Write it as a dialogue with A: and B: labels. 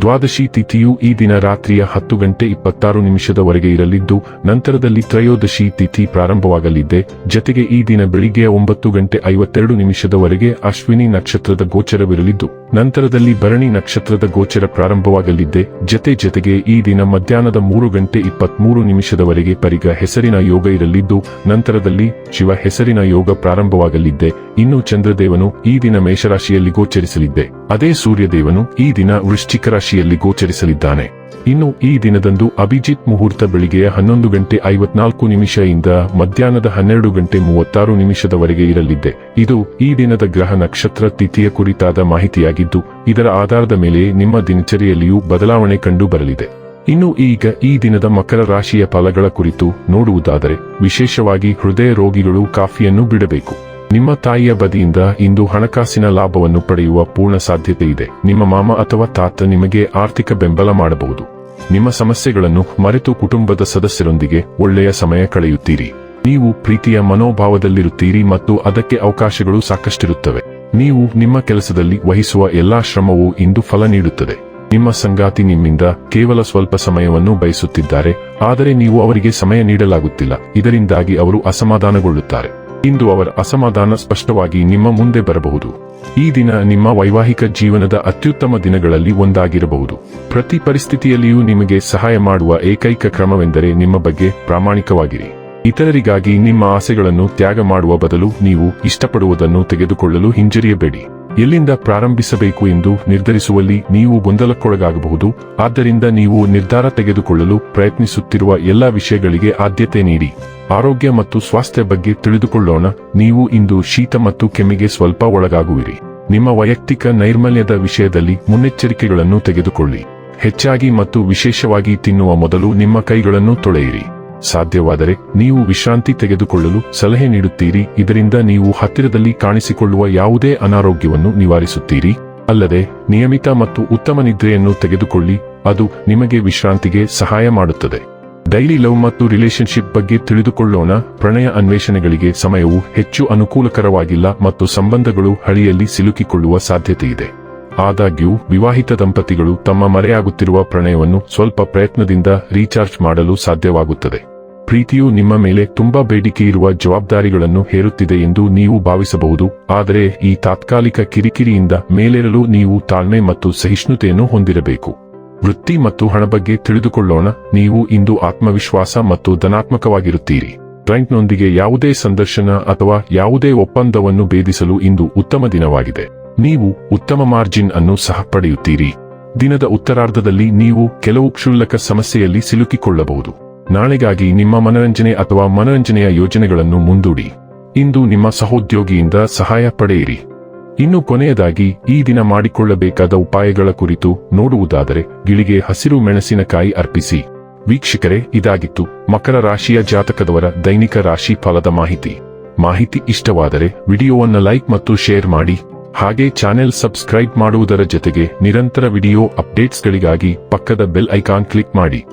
A: ದ್ವಾದಶಿ ತಿಥಿಯು ಈ ದಿನ ರಾತ್ರಿಯ ಹತ್ತು ಗಂಟೆ ಇಪ್ಪತ್ತಾರು ನಿಮಿಷದವರೆಗೆ ಇರಲಿದ್ದು, ನಂತರದಲ್ಲಿ ತ್ರಯೋದಶಿ ತಿಥಿ ಪ್ರಾರಂಭವಾಗಲಿದೆ. ಜತೆಗೆ ಈ ದಿನ ಬೆಳಿಗ್ಗೆ ಒಂಬತ್ತು ಗಂಟೆ ಐವತ್ತೆರಡು ನಿಮಿಷದವರೆಗೆ ಅಶ್ವಿನಿ ನಕ್ಷತ್ರದ ಗೋಚರವಿರಲಿದ್ದು ನಂತರದಲ್ಲಿ ಭರಣಿ ನಕ್ಷತ್ರದ ಗೋಚರ ಪ್ರಾರಂಭವಾಗಲಿದ್ದೆ ಜತೆ ಜತೆಗೆ ಈ ದಿನ ಮಧ್ಯಾಹ್ನದ ಮೂರು ಗಂಟೆ ಇಪ್ಪತ್ಮೂರು ನಿಮಿಷದವರೆಗೆ ಪರಿಗ ಹೆಸರಿನ ಯೋಗ ಇರಲಿದ್ದು, ನಂತರದಲ್ಲಿ ಶಿವ ಹೆಸರಿನ ಯೋಗ ಪ್ರಾರಂಭವಾಗಲಿದ್ದೆ ಇನ್ನು ಚಂದ್ರದೇವನು ಈ ದಿನ ಮೇಷರಾಶಿಯಲ್ಲಿ ಗೋಚರಿಸಲಿದ್ದೆ ಅದೇ ಸೂರ್ಯದೇವನು ಈ ದಿನ ವೃಶ್ಚಿಕ ರಾಶಿಯಲ್ಲಿ ಗೋಚರಿಸಲಿದ್ದಾನೆ. ಇನ್ನು ಈ ದಿನದಂದು ಅಭಿಜಿತ್ ಮುಹೂರ್ತ ಬೆಳಿಗ್ಗೆ ಹನ್ನೊಂದು ಗಂಟೆ ಐವತ್ನಾಲ್ಕು ಇಂದ ಮಧ್ಯಾಹ್ನದ ಹನ್ನೆರಡು ಗಂಟೆ ಮೂವತ್ತಾರು ನಿಮಿಷದವರೆಗೆ ಇರಲಿದೆ. ಇದು ಈ ದಿನದ ಗ್ರಹ ನಕ್ಷತ್ರ ತಿಥಿಯ ಕುರಿತಾದ ಮಾಹಿತಿಯಾಗಿದ್ದು, ಇದರ ಆಧಾರದ ಮೇಲೆ ನಿಮ್ಮ ದಿನಚರಿಯಲ್ಲಿಯೂ ಬದಲಾವಣೆ ಕಂಡು ಬರಲಿದೆ ಇನ್ನು ಈಗ ಈ ದಿನದ ಮಕರ ರಾಶಿಯ ಫಲಗಳ ಕುರಿತು ನೋಡುವುದಾದರೆ, ವಿಶೇಷವಾಗಿ ಹೃದಯ ರೋಗಿಗಳು ಕಾಫಿಯನ್ನು ಬಿಡಬೇಕು. ನಿಮ್ಮ ತಾಯಿಯ ಬದಿಯಿಂದ ಇಂದು ಹಣಕಾಸಿನ ಲಾಭವನ್ನು ಪಡೆಯುವ ಪೂರ್ಣ ಸಾಧ್ಯತೆ ಇದೆ ನಿಮ್ಮ ಮಾಮ ಅಥವಾ ತಾತ ನಿಮಗೆ ಆರ್ಥಿಕ ಬೆಂಬಲ ಮಾಡಬಹುದು. ನಿಮ್ಮ ಸಮಸ್ಯೆಗಳನ್ನು ಮರೆತು ಕುಟುಂಬದ ಸದಸ್ಯರೊಂದಿಗೆ ಒಳ್ಳೆಯ ಸಮಯ ಕಳೆಯುತ್ತೀರಿ. ನೀವು ಪ್ರೀತಿಯ ಮನೋಭಾವದಲ್ಲಿರುತ್ತೀರಿ ಮತ್ತು ಅದಕ್ಕೆ ಅವಕಾಶಗಳು ಸಾಕಷ್ಟಿರುತ್ತವೆ. ನೀವು ನಿಮ್ಮ ಕೆಲಸದಲ್ಲಿ ವಹಿಸುವ ಎಲ್ಲಾ ಶ್ರಮವು ಇಂದು ಫಲ ನೀಡುತ್ತದೆ. ನಿಮ್ಮ ಸಂಗಾತಿ ನಿಮ್ಮಿಂದ ಕೇವಲ ಸ್ವಲ್ಪ ಸಮಯವನ್ನು ಬಯಸುತ್ತಿದ್ದಾರೆ, ಆದರೆ ನೀವು ಅವರಿಗೆ ಸಮಯ ನೀಡಲಾಗುತ್ತಿಲ್ಲ. ಇದರಿಂದಾಗಿ ಅವರು ಅಸಮಾಧಾನಗೊಳ್ಳುತ್ತಾರೆ. ಇಂದು ಅವರ ಅಸಮಾಧಾನ ಸ್ಪಷ್ಟವಾಗಿ ನಿಮ್ಮ ಮುಂದೆ ಬರಬಹುದು. ಈ ದಿನ ನಿಮ್ಮ ವೈವಾಹಿಕ ಜೀವನದ ಅತ್ಯುತ್ತಮ ದಿನಗಳಲ್ಲಿ ಒಂದಾಗಿರಬಹುದು. ಪ್ರತಿ ಪರಿಸ್ಥಿತಿಯಲ್ಲಿಯೂ ನಿಮಗೆ ಸಹಾಯ ಮಾಡುವ ಏಕೈಕ ಕ್ರಮವೆಂದರೆ ನಿಮ್ಮ ಬಗ್ಗೆ ಪ್ರಾಮಾಣಿಕವಾಗಿರಿ. ಇತರರಿಗಾಗಿ ನಿಮ್ಮ ಆಸೆಗಳನ್ನು ತ್ಯಾಗ ಮಾಡುವ ಬದಲು ನೀವು ಇಷ್ಟಪಡುವುದನ್ನು ತೆಗೆದುಕೊಳ್ಳಲು ಹಿಂಜರಿಯಬೇಡಿ. ಎಲ್ಲಿಂದ ಪ್ರಾರಂಭಿಸಬೇಕು ಎಂದು ನಿರ್ಧರಿಸುವಲ್ಲಿ ನೀವು ಗೊಂದಲಕ್ಕೊಳಗಾಗಬಹುದು. ಆದ್ದರಿಂದ ನೀವು ನಿರ್ಧಾರ ತೆಗೆದುಕೊಳ್ಳಲು ಪ್ರಯತ್ನಿಸುತ್ತಿರುವ ಎಲ್ಲಾ ವಿಷಯಗಳಿಗೆ ಆದ್ಯತೆ ನೀಡಿ. ಆರೋಗ್ಯ ಮತ್ತು ಸ್ವಾಸ್ಥ್ಯ ಬಗ್ಗೆ ತಿಳಿದುಕೊಳ್ಳೋಣ. ನೀವು ಇಂದು ಶೀತ ಮತ್ತು ಕೆಮ್ಮಿಗೆ ಸ್ವಲ್ಪ ಒಳಗಾಗುವಿರಿ. ನಿಮ್ಮ ವೈಯಕ್ತಿಕ ನೈರ್ಮಲ್ಯದ ವಿಷಯದಲ್ಲಿ ಮುನ್ನೆಚ್ಚರಿಕೆಗಳನ್ನು ತೆಗೆದುಕೊಳ್ಳಿ. ಹೆಚ್ಚಾಗಿ ಮತ್ತು ವಿಶೇಷವಾಗಿ ತಿನ್ನುವ ಮೊದಲು ನಿಮ್ಮ ಕೈಗಳನ್ನು ತೊಳೆಯಿರಿ. ಸಾಧ್ಯವಾದರೆ ನೀವು ವಿಶ್ರಾಂತಿ ತೆಗೆದುಕೊಳ್ಳಲು ಸಲಹೆ ನೀಡುತ್ತೀರಿ. ಇದರಿಂದ ನೀವು ಹತ್ತಿರದಲ್ಲಿ ಕಾಣಿಸಿಕೊಳ್ಳುವ ಯಾವುದೇ ಅನಾರೋಗ್ಯವನ್ನು ನಿವಾರಿಸುತ್ತೀರಿ. ಅಲ್ಲದೆ ನಿಯಮಿತ ಮತ್ತು ಉತ್ತಮ ನಿದ್ರೆಯನ್ನು ತೆಗೆದುಕೊಳ್ಳಿ. ಅದು ನಿಮಗೆ ವಿಶ್ರಾಂತಿಗೆ ಸಹಾಯ ಮಾಡುತ್ತದೆ. ಡೈಲಿ ಲವ್ ಮತ್ತು ರಿಲೇಶನ್ಶಿಪ್ ಬಗ್ಗೆ ತಿಳಿದುಕೊಳ್ಳೋಣ. ಪ್ರಣಯ ಅನ್ವೇಷಣೆಗಳಿಗೆ ಸಮಯವು ಹೆಚ್ಚು ಅನುಕೂಲಕರವಾಗಿಲ್ಲ ಮತ್ತು ಸಂಬಂಧಗಳು ಹಳಿಯಲ್ಲಿ ಸಿಲುಕಿಕೊಳ್ಳುವ ಸಾಧ್ಯತೆಯಿದೆ. ಆದಾಗ್ಯೂ, ವಿವಾಹಿತ ದಂಪತಿಗಳು ತಮ್ಮ ಮರೆಯಾಗುತ್ತಿರುವ ಪ್ರಣಯವನ್ನು ಸ್ವಲ್ಪ ಪ್ರಯತ್ನದಿಂದ ರೀಚಾರ್ಜ್ ಮಾಡಲು ಸಾಧ್ಯವಾಗುತ್ತದೆ. ಪ್ರೀತಿಯು ನಿಮ್ಮ ಮೇಲೆ ತುಂಬಾ ಬೇಡಿಕೆಯಿರುವ ಜವಾಬ್ದಾರಿಗಳನ್ನು ಹೇರುತ್ತಿದೆ ಎಂದು ನೀವು ಭಾವಿಸಬಹುದು. ಆದರೆ, ಈ ತಾತ್ಕಾಲಿಕ ಕಿರಿಕಿರಿಯಿಂದ ಮೇಲೇರಲು ನೀವು ತಾಳ್ಮೆ ಮತ್ತು ಸಹಿಷ್ಣುತೆಯನ್ನು ಹೊಂದಿರಬೇಕು. ವೃತ್ತಿ ಮತ್ತು ಹಣ ಬಗ್ಗೆ ತಿಳಿದುಕೊಳ್ಳೋಣ. ನೀವು ಇಂದು ಆತ್ಮವಿಶ್ವಾಸ ಮತ್ತು ಧನಾತ್ಮಕವಾಗಿರುತ್ತೀರಿ. ಕ್ಲೈಂಟ್ನೊಂದಿಗೆ ಯಾವುದೇ ಸಂದರ್ಶನ ಅಥವಾ ಯಾವುದೇ ಒಪ್ಪಂದವನ್ನು ಭೇದಿಸಲು ಇಂದು ಉತ್ತಮ ದಿನವಾಗಿದೆ. ನೀವು ಉತ್ತಮ ಮಾರ್ಜಿನ್ ಅನ್ನು ಸಹ ಪಡೆಯುತ್ತೀರಿ. ದಿನದ ಉತ್ತರಾರ್ಧದಲ್ಲಿ ನೀವು ಕೆಲವು ಕ್ಷುಲ್ಲಕ ಸಮಸ್ಯೆಯಲ್ಲಿ ಸಿಲುಕಿಕೊಳ್ಳಬಹುದು. ನಾಳೆಗಾಗಿ ನಿಮ್ಮ ಮನರಂಜನೆ ಅಥವಾ ಮನರಂಜನೆಯ ಯೋಜನೆಗಳನ್ನು ಮುಂದೂಡಿ. ಇಂದು ನಿಮ್ಮ ಸಹೋದ್ಯೋಗಿಯಿಂದ ಸಹಾಯ ಪಡೆಯಿರಿ. ಇನ್ನು ಕೊನೆಯದಾಗಿ ಈ ದಿನ ಮಾಡಿಕೊಳ್ಳಬೇಕಾದ ಉಪಾಯಗಳ ಕುರಿತು ನೋಡುವುದಾದರೆ ಗಿಳಿಗೆ ಹಸಿರು ಮೆಣಸಿನಕಾಯಿ ಅರ್ಪಿಸಿ. ವೀಕ್ಷಕರೇ, ಇದಾಗಿತ್ತು ಮಕರ ರಾಶಿಯ ಜಾತಕದವರ ದೈನಿಕ ರಾಶಿ ಫಲದ ಮಾಹಿತಿ. ಮಾಹಿತಿ ಇಷ್ಟವಾದರೆ ವಿಡಿಯೋವನ್ನು ಲೈಕ್ ಮತ್ತು ಶೇರ್ ಮಾಡಿ. ಹಾಗೆ ಚಾನೆಲ್ ಸಬ್ಸ್ಕ್ರೈಬ್ ಮಾಡುವುದರ ಜೊತೆಗೆ ನಿರಂತರ ವಿಡಿಯೋ ಅಪ್ಡೇಟ್ಸ್ಗಳಿಗಾಗಿ ಪಕ್ಕದ ಬೆಲ್ ಐಕಾನ್ ಕ್ಲಿಕ್ ಮಾಡಿ.